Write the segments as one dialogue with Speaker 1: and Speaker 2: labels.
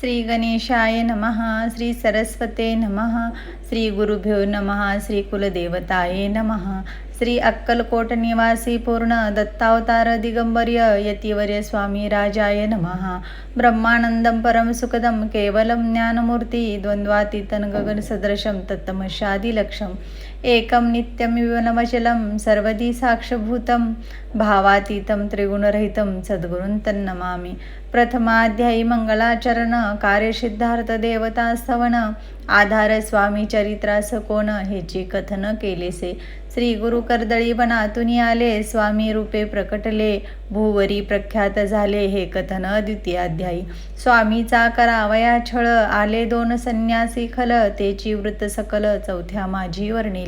Speaker 1: श्री गणेशाय नमः श्री सरस्वते नमः श्री गुरुभ्यो नमः श्री कुलदेवताय नमः। श्री अक्कलकोट निवासी पूर्ण दत्तावतार दिगंबर्य यतिवर्य स्वामी राजाय नमः। ब्रह्मानंदं परम सुखदं केवलं ज्ञानमूर्ती द्वंद्वातीतं गगनसदृशं तत्तमशादिलक्षम् एकं नित्यम विवनमचलं सर्वदी साक्षभूतं भावातीतं त्रिगुणरहितं सद्गुरुं तन्नमामि। प्रथमाध्यायी मंगलाचरण कार्यसिद्धार्थ देवता स्तवन आधार स्वामी चरित्रास कोण हेची कथन केलेसे। श्री गुरु कर्दळी वनातून आले स्वामी रूपे प्रकटले भूवरी प्रख्यात झाले हे कथन द्वितीयाध्यायी। स्वामीचा करावया छळ आले दोन संन्यासी खल तेची वृत्त सकल चौथ्या माझी वर्णिले।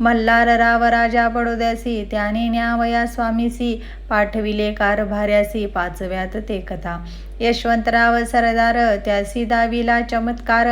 Speaker 1: मल्हार राव राजा बडोद्यासी त्याने न्यावया स्वामीसी पाठविले कारभाऱ्यासी पाचव्यात ते कथा. यशवंतराव सरदार त्यासी दाविला चमत्कार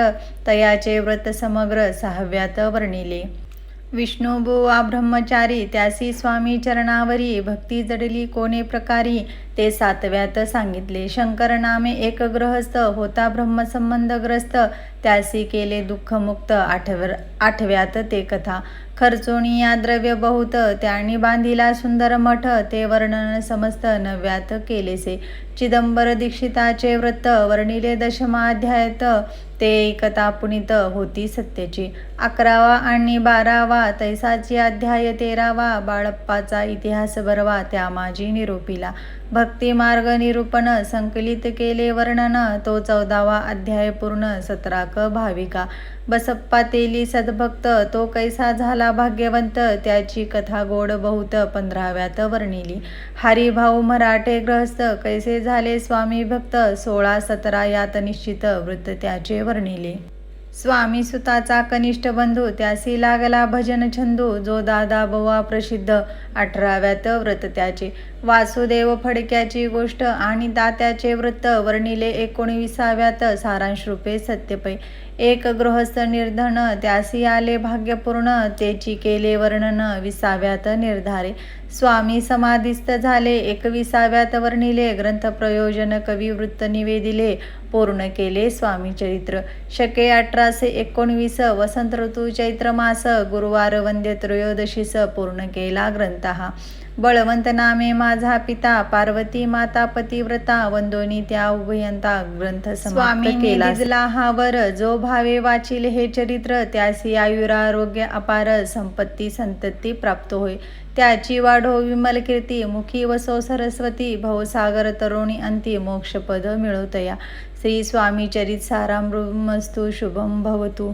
Speaker 1: तयाचे व्रत समग्र सहाव्यात वर्णिले. विष्णुबुवा ब्रह्मचारी त्यासी स्वामी चरणावरी भक्ती जडली कोणे प्रकारी ते सातव्यात सांगितले. शंकर नामे एक ग्रहस्थ होता ब्रह्मसंबंधग्रस्त त्यासी केले दुःखमुक्त आठवर आठव्यात ते कथा. खर्चोणी या द्रव्य बहुत त्यांनी बांधिला सुंदर मठ ते वर्णन समस्त नव्यात केलेसे. चिदंबर दीक्षिताचे व्रत वर्णिले दशमाध्यायत ते एकता पुनित होती सत्याची अकरावा आणि बारावा तैसाची अध्याय तेरावा बाळप्पाचा इतिहास बरवा त्या माझी निरोपीला. भक्तिमार्ग निरूपण संकलित केले वर्णन तो चौदावा अध्याय पूर्ण सतराक भाविका. बसप्पा तेली सद्भक्त तो कैसा झाला भाग्यवंत त्याची कथा गोड बहुत पंधराव्यात वर्णिली. हरिभाऊ मराठे ग्रहस्थ कैसे झाले स्वामी भक्त सोळा सतरा यात निश्चित वृत्त त्याचे वर्णिले. स्वामी सुताचा कनिष्ठ बंधू त्यासी लागला भजन छंदू जो दादा बवा प्रसिद्ध. अठराव्यात व्रत त्याचे. वासुदेव फडक्याची गोष्ट आणि दात्याचे व्रत वर्णिले एकोणविसाव्यात सारांश रूपे सत्यपै. एक गृहस्थ निर्धन त्यासी आले भाग्यपूर्ण त्याची केले वर्णन विसाव्यात निर्धारे. स्वामी समाधिस्थ झाले. एकविसाव्यात वर्णिले ग्रंथ प्रयोजन कवी वृत्त निवेदिले पूर्ण केले स्वामी चरित्र. शके अठराशे एकोणवीस वसंत ऋतू चैत्र मास गुरुवार वंद्य त्रयोदशीस पूर्ण केला ग्रंथ हा. बळवंत नामे माझा पिता पार्वती माता पतिव्रता वंदोनी त्या उभयंता ग्रंथ समाप्त केला. हा वर जो भावे वाचिल हे चरित्र त्यासी आयुरारोग्य अपार संपत्ती संतती प्राप्त होय. त्याची वाढो विमल कीर्ती मुखी वसो सरस्वती भवसागर तरुणी अंती मोक्षपद मिळवतया. श्री स्वामी चरित सारामृमस्तु शुभम भवतु.